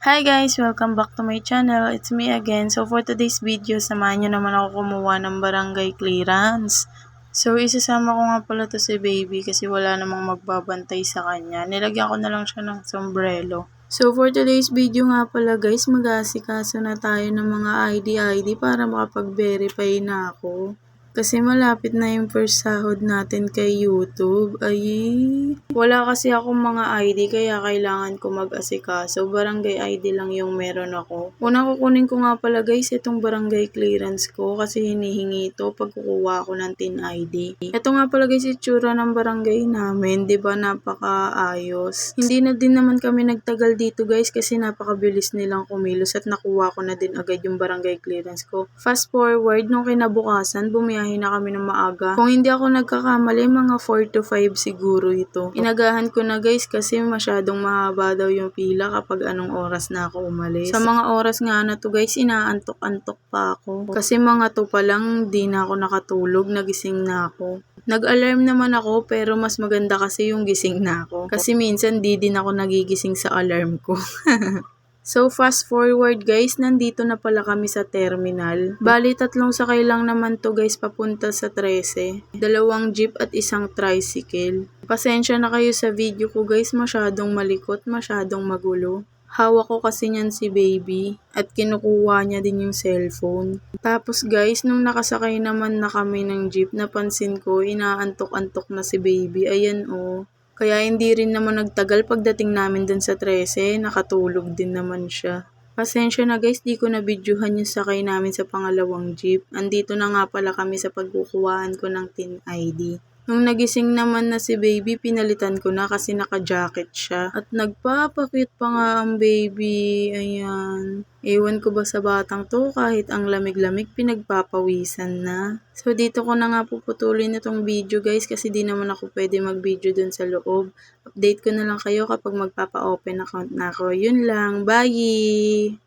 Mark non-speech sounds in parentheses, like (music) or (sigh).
Hi guys! Welcome back to my channel. It's me again. So for today's video, samahan nyo naman ako kumuha ng barangay clearance. So isasama ko nga pala to si baby kasi wala namang magbabantay sa kanya. Nilagyan ko na lang siya ng sombrero. So for today's video nga pala guys, mag-aasikaso na tayo ng mga ID-ID para makapag-verify na ako. Kasi malapit na yung first sahod natin kay YouTube. Ay, wala kasi akong mga ID kaya kailangan ko mag-asikaso. Barangay ID lang yung meron ako. Una kukunin ko nga pala guys itong barangay clearance ko kasi hinihingi ito pag kukuha ako ng TIN ID. Ito nga pala guys itsura ng barangay namin. ba napakaayos. Hindi na din naman kami nagtagal dito guys kasi napakabilis nilang kumilos at nakuha ko na din agad yung barangay clearance ko. Fast forward, nung kinabukasan, bumiyahe na kami ng maaga. Kung hindi ako nagkakamali, mga 4 to 5 siguro ito. Inagahan ko na guys kasi masyadong mahaba daw yung pila kapag anong oras na ako umalis. Sa mga oras nga na to guys, inaantok-antok pa ako. Kasi mga to pa lang, di na ako nakatulog, nagising na ako. Nag-alarm naman ako pero mas maganda kasi yung gising na ako. Kasi minsan di din ako nagigising sa alarm ko. (laughs) So, fast forward guys, nandito na pala kami sa terminal. Bali, tatlong sakay lang naman to guys papunta sa 13. Dalawang jeep at isang tricycle. Pasensya na kayo sa video ko guys, masyadong malikot, masyadong magulo. Hawak ko kasi niyan si baby at kinukuha niya din yung cellphone. Tapos guys, nung nakasakay naman na kami ng jeep, napansin ko, inaantok-antok na si baby. Ayan oh. Kaya hindi rin naman nagtagal pagdating namin dun sa 13, nakatulog din naman siya. Pasensya na guys, di ko na videohan yung sakay namin sa pangalawang jeep. Andito na nga pala kami sa pagkukuhaan ko ng TIN ID. Nung nagising naman na si baby, pinalitan ko na kasi naka-jacket siya. At nagpapakit pa nga ang baby. Ayan. Ewan ko ba sa batang to, kahit ang lamig-lamig, pinagpapawisan na. So, dito ko na nga puputulin itong video guys kasi di naman ako pwede mag-video dun sa loob. Update ko na lang kayo kapag magpapa-open account na ako. Yun lang. Bye!